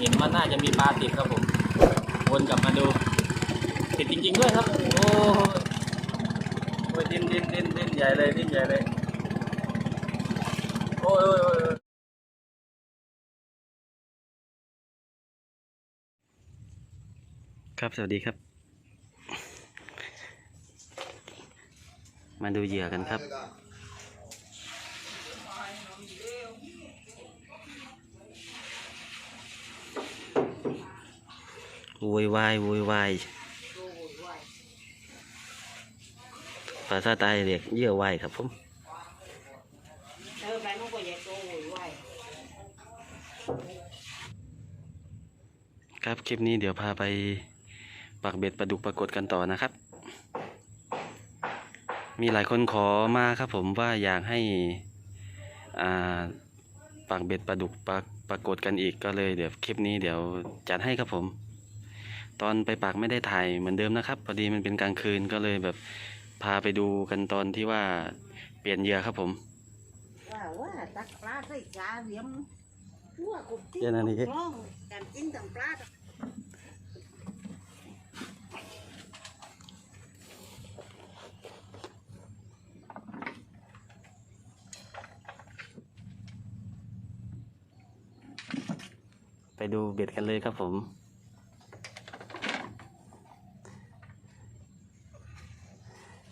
เห็นว่าน่าจะมีปลาติดครับผมวนกลับมาดูติดจริง ๆ ด้วยครับ โอ้โอ้ยดิ้นดิ้นดิ้นดิ้นใหญ่เลยดิ้นใหญ่เลยโอ้ยโอ้ยโอ้ยครับสวัสดีครับ มาดูเหยื่อกันครับ โวยวายโวยวายภาษาใต้เรียกเหยื่อวายครับผมเออไปนู่นก็อย่าโตโวยวายครับคลิปนี้เดี๋ยวพาไปปักเบ็ดปลาดุกปรากฏกันต่อนะครับ มีหลายคนขอมาครับผมว่าอยากให้อ่าปักเบ็ดปลาดุกปรากปรากฏกันอีกก็เลยเดี๋ยวคลิปนี้เดี๋ยวจัดให้ครับผม ตอนไปปักไม่ได้ถ่ายเหมือนเดิมนะครับ พอดีมันเป็นกลางคืนก็เลยแบบพาไปดูกันตอนที่ว่าเปลี่ยนเหยื่อครับผมว่าว่าตักปลาใส่จาเลี้ยมหัวกบที่เดี๋ยวนะนี่กล้องการกินต่างปลาไปดูเบ็ดกันเลยครับผม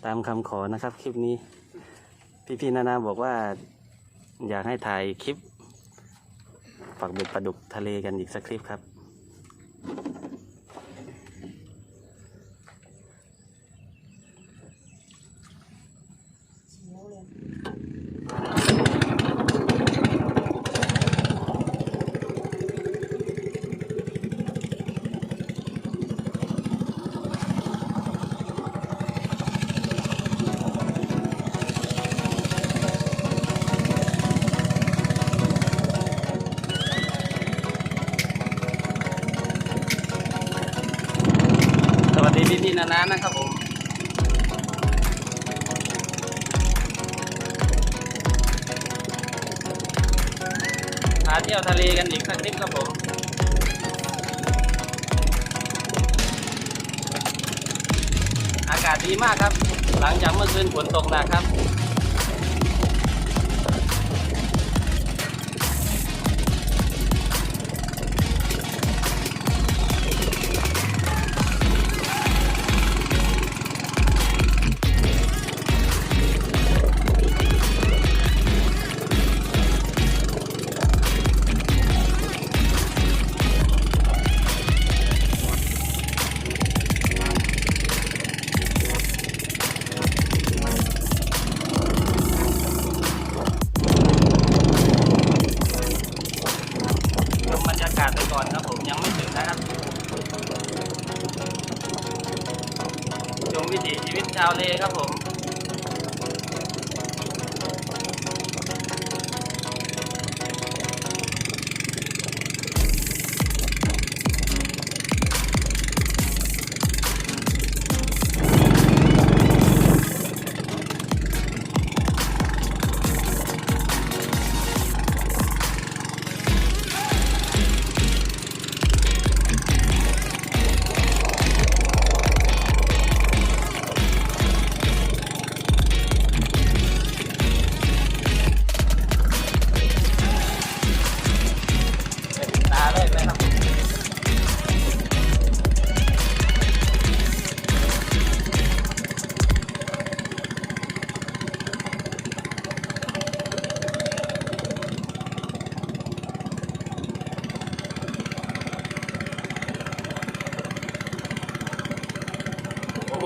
ตามคำขอนะครับ คลิปนี้ พี่ๆนานาบอกว่า อยากให้ถ่ายคลิปปักเบ็ดปลาดุกทะเลกันอีกสักคลิปครับ เที่ยวทะเลกันอีกสักนิดครับผมอากาศดีมากครับ หลังจากเมื่อคืนฝนตกหนักครับ วิถีชีวิตชาวเลครับผม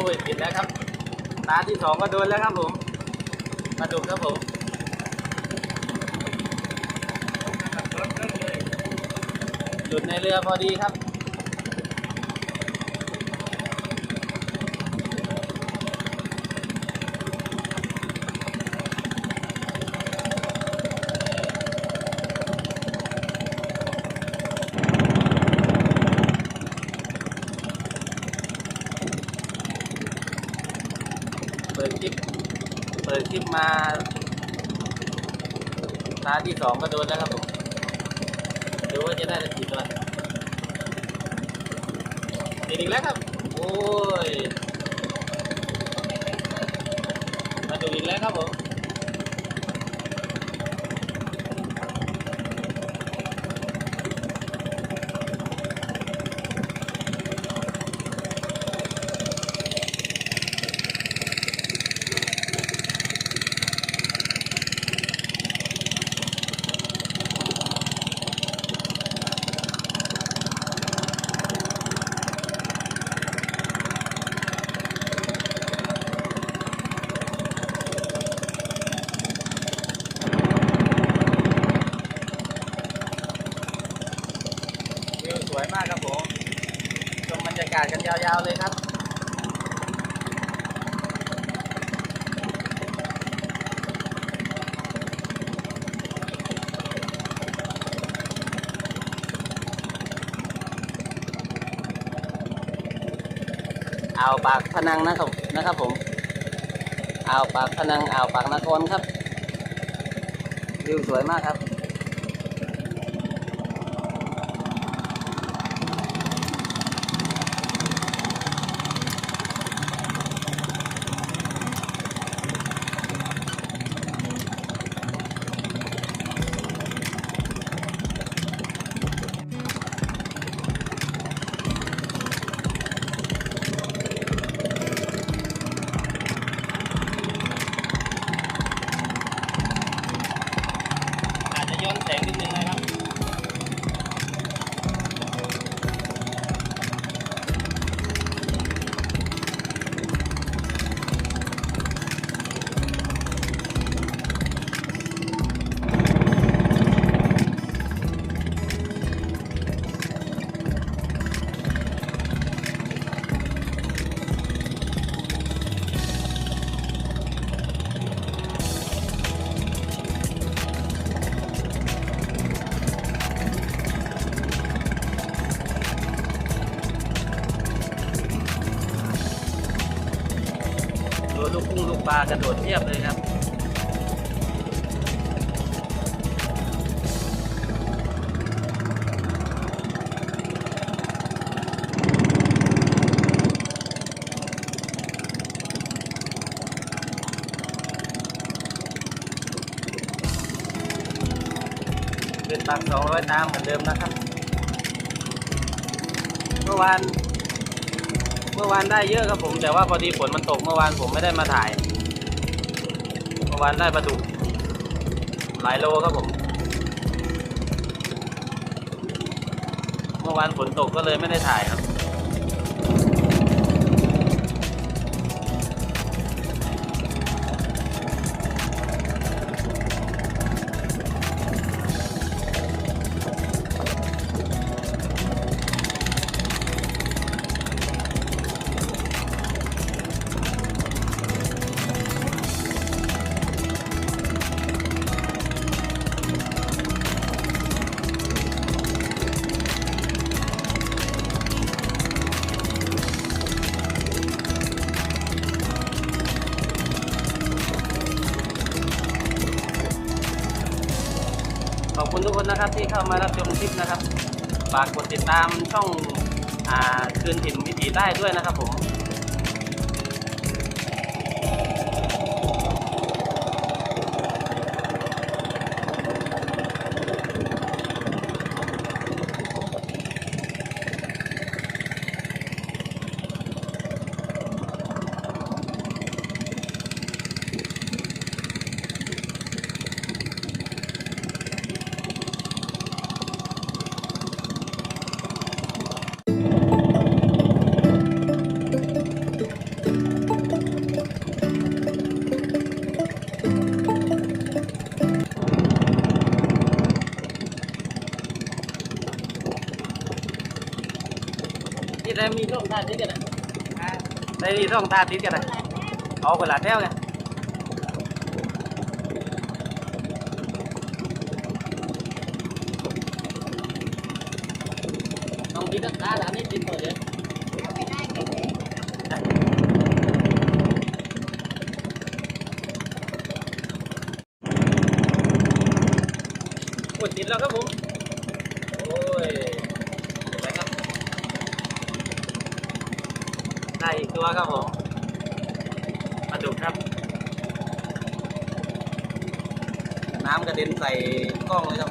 อ้ยติดแล้วครับ ตาที่สองก็โดนแล้วครับผมมาดูครับผมหยุดในเรือพอดีครับ ยขึ้นมาตาที่สองก็โดนแล้วครับผมดูว่าจะได้กี่ตัวติดอีกแล้วครับ โอ้ยมาดูอีกแล้วครับผม อ่าวปากพนังนะครับนะครับผมอ่าวปากพนังอ่าวปากนครครับวิวสวยมากครับ กระโดดเทียบเลยครับเป็นปากสองร้อยตามเหมือนเดิมนะครับเมื่อวานเมื่อวานได้เยอะครับผม แต่ว่าพอดีฝนมันตกเมื่อวานผมไม่ได้มาถ่าย วันได้ปลาดุกหลายโลครับผม เมื่อวานฝนตกก็เลยไม่ได้ถ่ายครับ คนนะครับที่เข้ามารับชมคลิปนะครับ ฝากกดติดตามช่องอ่าคืนถิ่นวิถีได้ด้วยนะครับผม ได้มีช่องทางนี้กันนะได้มีช่องทางนี้กันน อีกตัวครับผมปลาดุกครับ น้ำกระเด็นใส่กล้องเลยครับ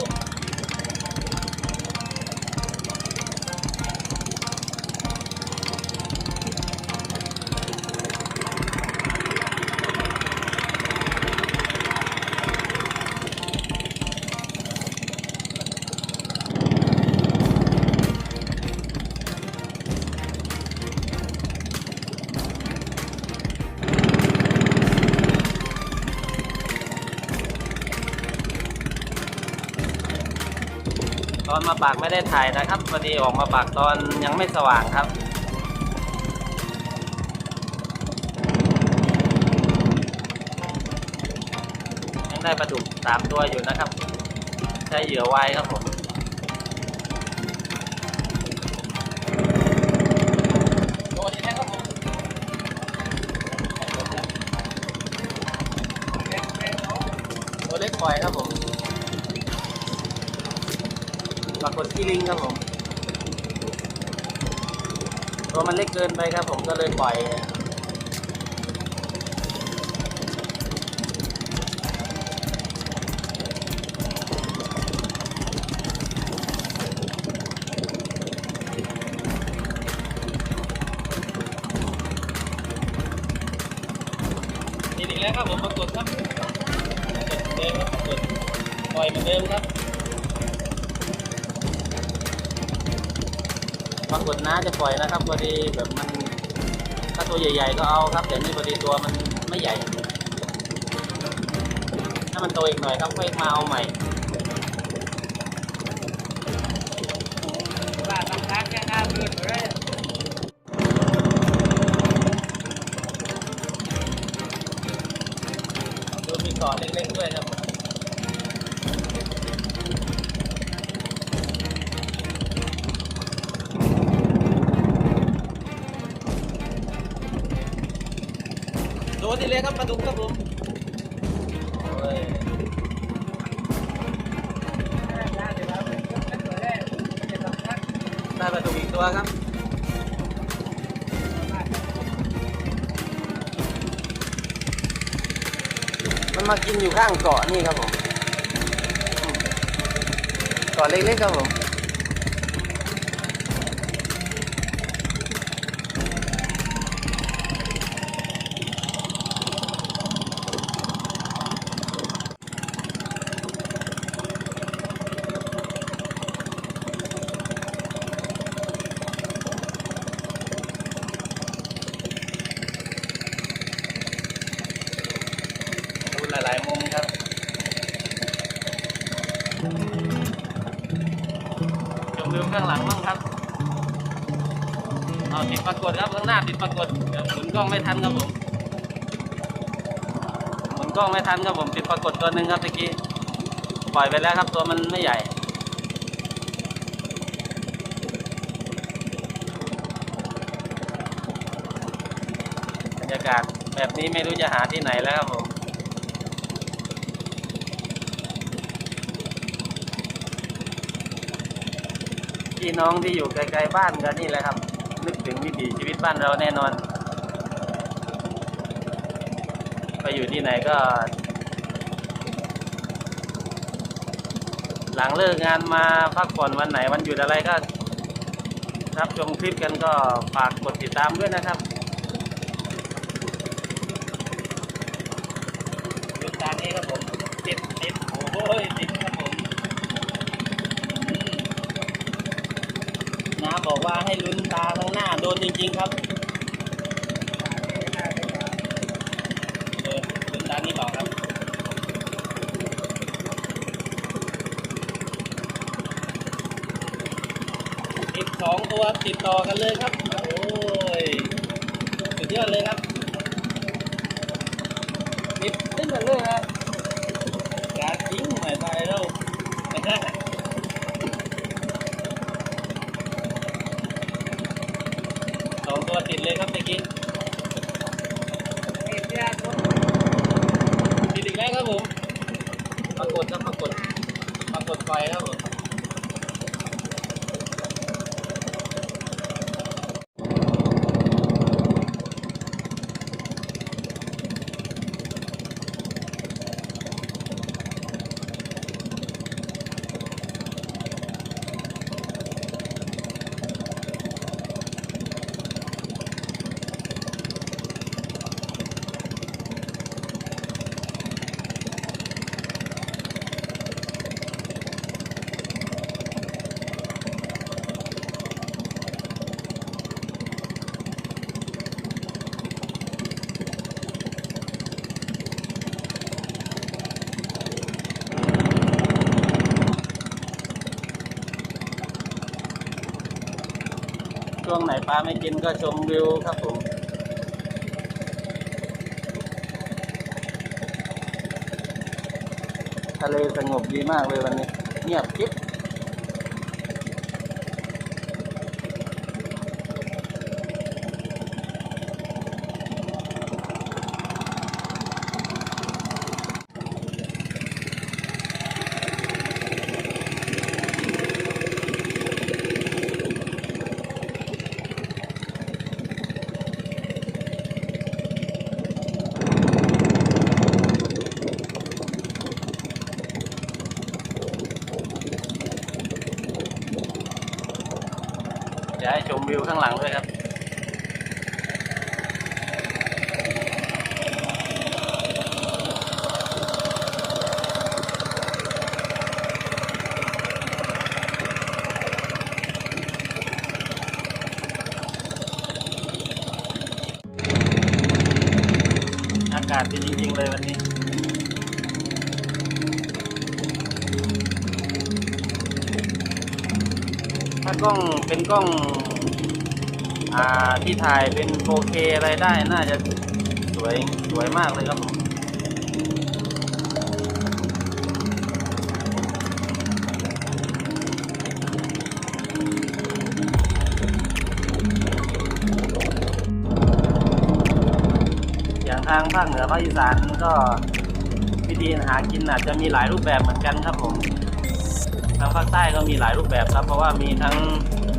มาปากไม่ได้ถ่ายนะครับพอดีออกมาปากตอนยังไม่สว่างครับ ยังได้ปลาดุกสามตัวอยู่นะครับ ใช้เหยื่อไว้ครับผมตัวเล็กปล่อยครับผม ปรากฏที่ลิงครับผม ตัวมันเล็กเกินไปครับผมก็เลยปล่อย ปรากฏน้าจะปล่อยนะครับพอดีแบบมันถ้าตัวใหญ่ ๆ ก็เอาครับ แต่นี่พอดีตัวมันไม่ใหญ่ ถ้ามันโตอีกหน่อยครับค่อยมาเอาใหม่ว่าทำร้านแค่หน้าเพื่อนเลยดูมีเกาะเล็กๆด้วยครับ โดนที่เลยครับปลาดุกครับผมโอ้ยได้ปลาดุกอีกตัวครับมันมากินอยู่ข้างเกาะนี่ครับผมอืมเกาะเล็กๆครับผม ไม่ทันครับผมหมุนกล้องไม่ทันครับผมติดปรากฏตัวหนึ่งครับตะกี้ปล่อยไปแล้วครับตัวมันไม่ใหญ่บรรยากาศแบบนี้ไม่รู้จะหาที่ไหนแล้วครับผมพี่น้องที่อยู่ไกลๆบ้านกันนี่แหละครับ นึกถึงวิถีชีวิตบ้านเราแน่นอน ไปอยู่ที่ไหนก็ หลังเลิกงานมาพักผ่อนวันไหนวันหยุดอะไรก็รับชมคลิปกันก็ฝากกดติดตามด้วยนะครับดูตามนี้ครับผมติดติดโอ้ยติดครับผมน้าบอกว่าให้ลุ้นตาข้างหน้าโดนจริง ๆ ครับ สองตัวติดต่อกันเลยครับ โอ้ยสุดยอดเลยครับติดติดกันเลยนะการจริงหมายไปเรา ช่วงไหนปลาไม่กินก็ชมวิวครับผมทะเลสงบดีมากเลยวันนี้ เงียบกิ๊บ ให้ชมวิวข้างหลังด้วยครับ ถ้ากล้องเป็นกล้อง อ่าที่ถ่ายเป็น 4K อะไรได้น่าจะสวยสวยมากเลยครับผมอย่างทางภาคเหนือภาคอีสานก็วิธีหากินอาจจะมีหลายรูปแบบเหมือนกันครับผม ทางภาคใต้ก็มีหลายรูปแบบครับ เพราะว่ามีทั้ง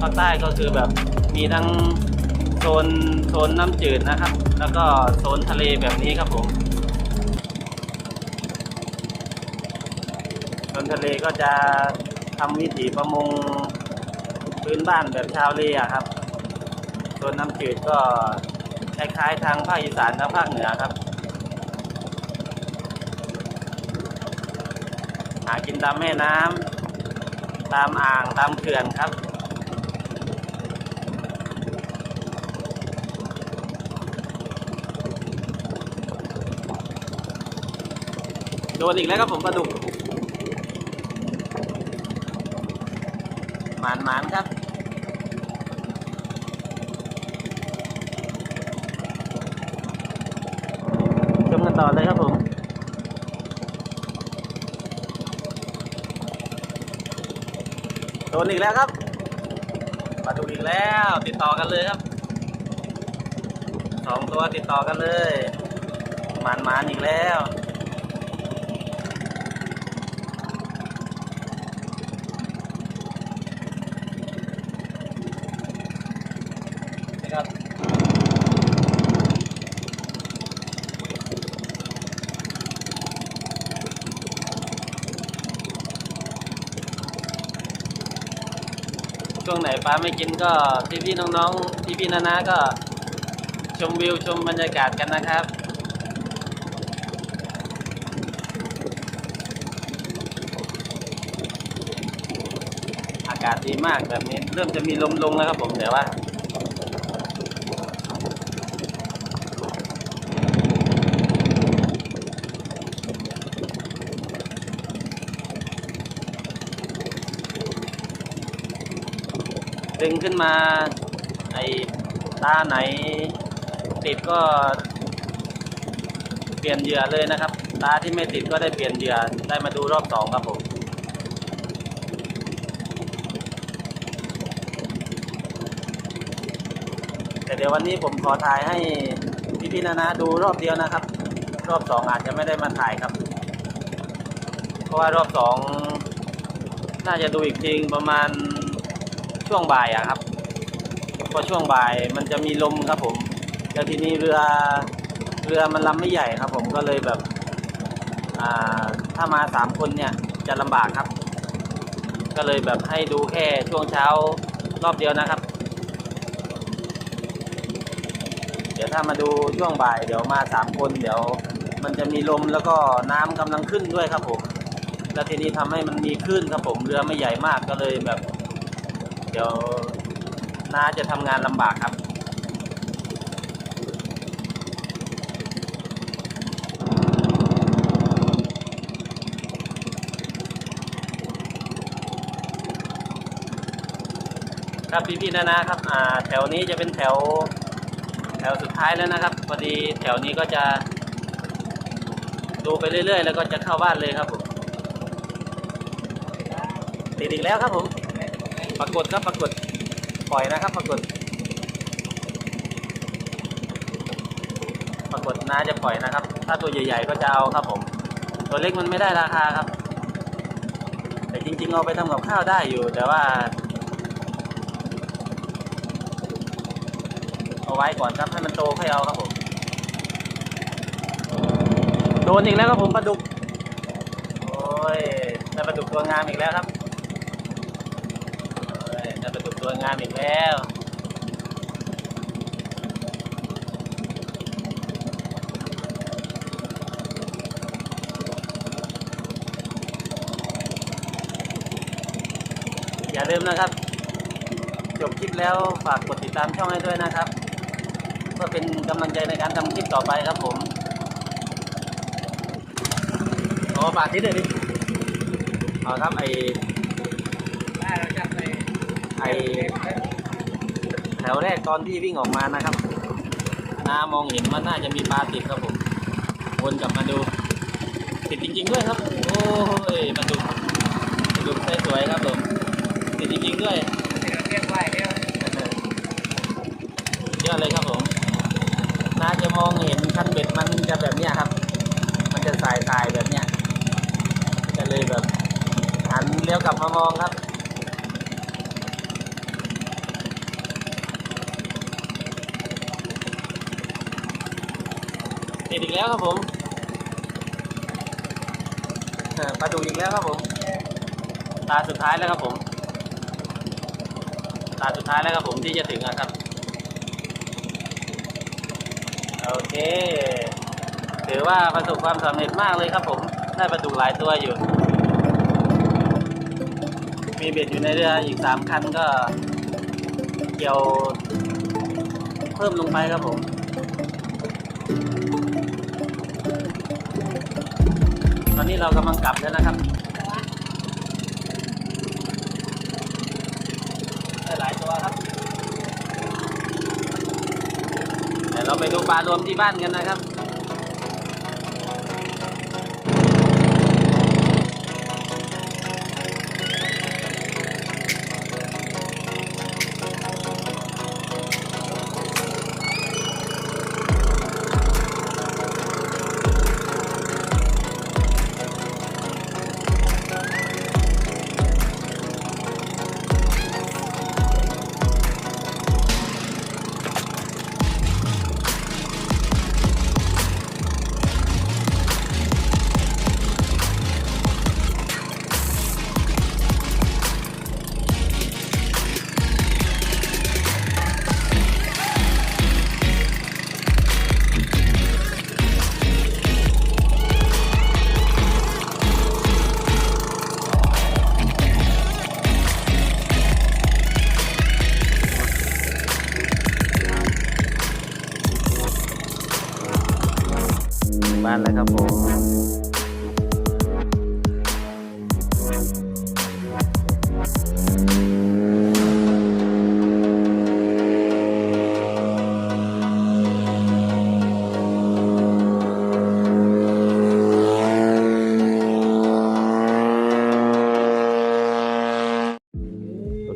ภาคใต้ก็คือแบบมีทั้งโซนโซนน้ำจืดนะครับ แล้วก็โซนทะเลแบบนี้ครับผมโซนทะเลก็จะทำวิถีประมงพื้นบ้านแบบชาวเลอะครับโซนน้ำจืดก็คล้ายๆทางภาคอีสานทางภาคเหนือครับหากินตามแม่น้ำ ตามอ่างตามเขื่อนครับ โดนอีกแล้วครับผมปลาดุกหมานหมานครับชมกันต่อเลยครับผม โดนอีกแล้วครับมาดูอีกแล้ว ติดต่อกันเลยครับสองตัวติดต่อกันเลย หมานหมานอีกแล้ว ช่วงไหนป้าไม่กินก็พี่ๆน้องๆพี่ๆนาๆก็ชมวิวชมบรรยากาศกันนะครับอากาศดีมากแบบนี้ เริ่มจะมีลมลงแล้วครับผมแต่ว่า ดึงขึ้นมาไอ้ตาไหนติดก็เปลี่ยนเหยื่อเลยนะครับ ตาที่ไม่ติดก็ได้เปลี่ยนเหยื่อได้มาดูรอบสองครับผมแต่เดี๋ยววันนี้ผมขอถ่ายให้พี่ๆนะนะดูรอบเดียวนะครับ รอบสองอาจจะไม่ได้มาถ่ายครับ เพราะว่ารอบสองน่าจะดูอีกทีประมาณ ช่วงบ่ายอะครับพราะช่วงบ่ายมันจะมีลมครับผมแล้วทีนี้เรือเรือมันลำไม่ใหญ่ครับ ผมก็เลยแบบอ่าถ้ามาสามคนเนี่ยจะลำบากครับ ก็เลยแบบให้ดูแค่ช่วงเช้ารอบเดียวนะครับ เดี๋ยวถ้ามาดูช่วงบ่าย เดี๋ยวมาสามคน เดี๋ยว มันจะมีลมแล้วก็น้ำกำลังขึ้นด้วยครับผม แล้วทีนี้ทำให้มันมีคลื่นครับผมเรือไม่ใหญ่มากก็เลยแบบ เดี๋ยวน้าจะทำงานลำบากครับครับพี่ๆนะนะครับอ่าแถวนี้จะเป็นแถว แถวสุดท้ายแล้วนะครับพอดีแถวนี้ก็จะ ดูไปเรื่อยๆ แล้วก็จะเข้าบ้านเลยครับผมติดอีกแล้วครับผม ปรากฏครับปรากฏปล่อยนะครับ ปรากฏ ปรากฏน้าจะปล่อยนะครับ ถ้าตัวใหญ่ ๆ ก็จะเอาครับผม ตัวเล็กมันไม่ได้ราคาครับ แต่จริง ๆ เอาไปทำกับข้าวได้อยู่ แต่ว่า เอาไว้ก่อนครับให้มันโตค่อยเอาครับผมโดนอีกแล้วครับผมปลาดุก โอ้ยได้ปลาดุกตัวงามอีกแล้วครับ ยได้ปลาดุกตัวงามอีกแล้วอย่าลืมนะครับ จบคลิปแล้วฝากกดติดตามช่องให้ด้วยนะครับ เพื่อเป็นกำลังใจในการทำคลิปต่อไปครับผมโอ้ฝากนิดเดียวดิเอาครับไอ ไอแถวแรกตอนที่วิ่งออกมานะครับน้ามองเห็นมันน่าจะมีปลาติดครับผมวนกลับมาดูติดจริง ๆ ด้วยครับ โอ้ยมาดูมาดูสวยๆครับผมติดจริง ๆ ด้วยเยอะเลยครับผมน่าจะมองเห็นคันเบ็ดมันจะแบบเนี้ยครับ มันจะสายสายๆแบบเนี้ยก็เลยแบบหันเลี้ยวกลับมามองครับ ติดอีกแล้วครับผมปลาดูอีกแล้วครับผม ตาสุดท้ายแล้วครับผม ตาสุดท้ายแล้วครับผมที่จะถึงนะครับ โอเค ถือว่าประสบความสำเร็จมากเลยครับผม ได้ปลาดุหลายตัวอยู่ มีเบ็ดอยู่ในเรืออีกสามคันก็ เกี่ยว เพิ่มลงไปครับผม อนนี้เรากำลังกลับแล้วนะครับได้หลายตัวครับเดี๋ยวเราไปดูปลารวมที่บ้านกันนะครับ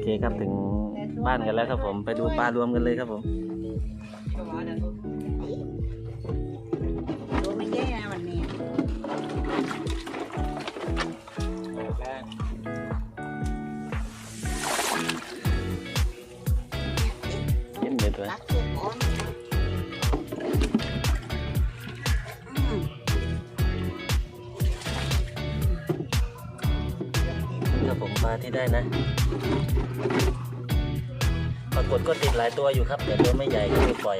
เคครับถึงบ้านกันแล้วครับผม ไปดูปลารวมกันเลยครับผมตัวไม่แย่นะวันนี้เย็นเด็ดเลยรักสุกอนอืมครับผมปลาที่ได้นะ ปรากฏก็ติดหลายตัวอยู่ครับ แต่ตัวไม่ใหญ่ก็เลยปล่อย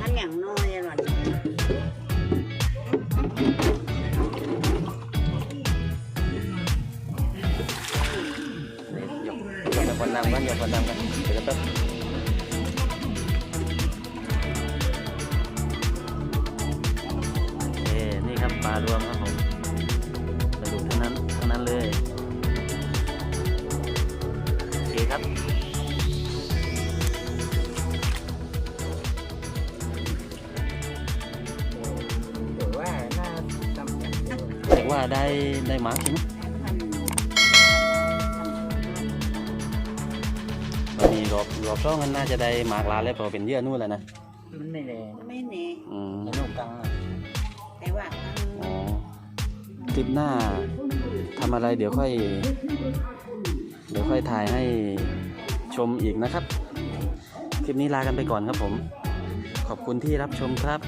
มันอย่างน้อยอะหล่อนยกยกไปคนนำกันยกคนนำกันเดี๋ยวจะแป๊บเอ้นี่ครับปลารวมครับ มาร์กใช่ไหมมันมันมีรอบรอบช่องกันน่าจะได้มาร์กลาแล้วพอเป็นเยื่อนู่นแหละนะมันไม่แรงไม่เน่อืมนลูกกลางแต่ว่าอ๋อคลิปหน้าทำอะไรเดี๋ยวค่อย เดี๋ยวค่อยถ่ายให้ชมอีกนะครับ คลิปนี้ลากันไปก่อนครับผม ขอบคุณที่รับชมครับ